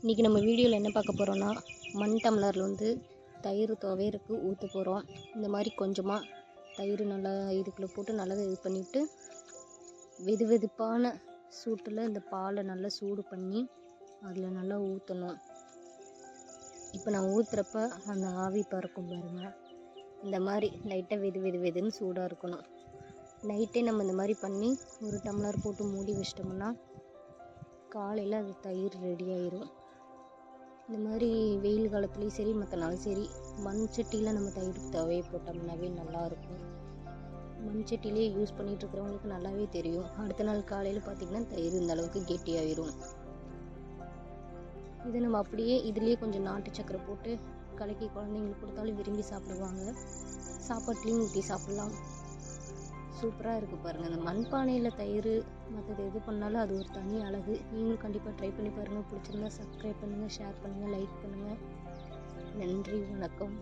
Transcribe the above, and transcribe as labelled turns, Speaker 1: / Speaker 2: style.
Speaker 1: இன்றைக்கி நம்ம வீடியோவில் என்ன பார்க்க போகிறோன்னா மண் டம்ளரில் வந்து தயிர் துவையருக்கு ஊற்ற போகிறோம் இந்த மாதிரி கொஞ்சமாக தயிர் நல்லா இதுக்குள்ளே போட்டு நல்லா இது பண்ணிவிட்டு வெது வெதுப்பான சூட்டில் இந்த பாலை நல்லா சூடு பண்ணி அதில் நல்லா ஊற்றணும் இப்போ நான் ஊற்றுறப்ப அந்த ஆவி பறக்கும் பாருங்கள் இந்த மாதிரி லைட்டாக வெது வெது வெதுன்னு சூடாக இருக்கணும். நைட்டே நம்ம இந்த மாதிரி பண்ணி ஒரு டம்ளர் போட்டு மூடி வச்சிட்டோம்னா காலையில் அது தயிர் ரெடி ஆயிரும். இந்த மாதிரி வெயில் காலத்துலேயும் சரி மற்ற நாளும் சரி மண் சட்டியில் நம்ம தயிர் தவையை போட்டோம்னாவே நல்லாயிருக்கும் மண் சட்டிலேயே யூஸ் பண்ணிகிட்டு இருக்கிறவங்களுக்கு நல்லாவே தெரியும். அடுத்த நாள் காலையில் பார்த்திங்கன்னா தயிர் இந்த அளவுக்கு கெட்டியாயிரும் இதை நம்ம அப்படியே இதுலேயே கொஞ்சம் நாட்டு சக்கரை போட்டு கலக்கி குழந்தைங்களுக்கு கொடுத்தாலும் விரும்பி சாப்பிடுவாங்க. சாப்பாட்லேயும் ஊற்றி சாப்பிட்லாம். சூப்பராக இருக்குது பாருங்கள் அந்த மண்பானையில் தயிர் மற்றது எது பண்ணாலும் அது ஒரு தனி அழகு. நீங்களும் கண்டிப்பாக ட்ரை பண்ணி பாருங்கள் பிடிச்சிருந்தா சப்ஸ்கிரைப் பண்ணுங்கள் ஷேர் பண்ணுங்கள் லைக் பண்ணுங்கள் நன்றி வணக்கம்.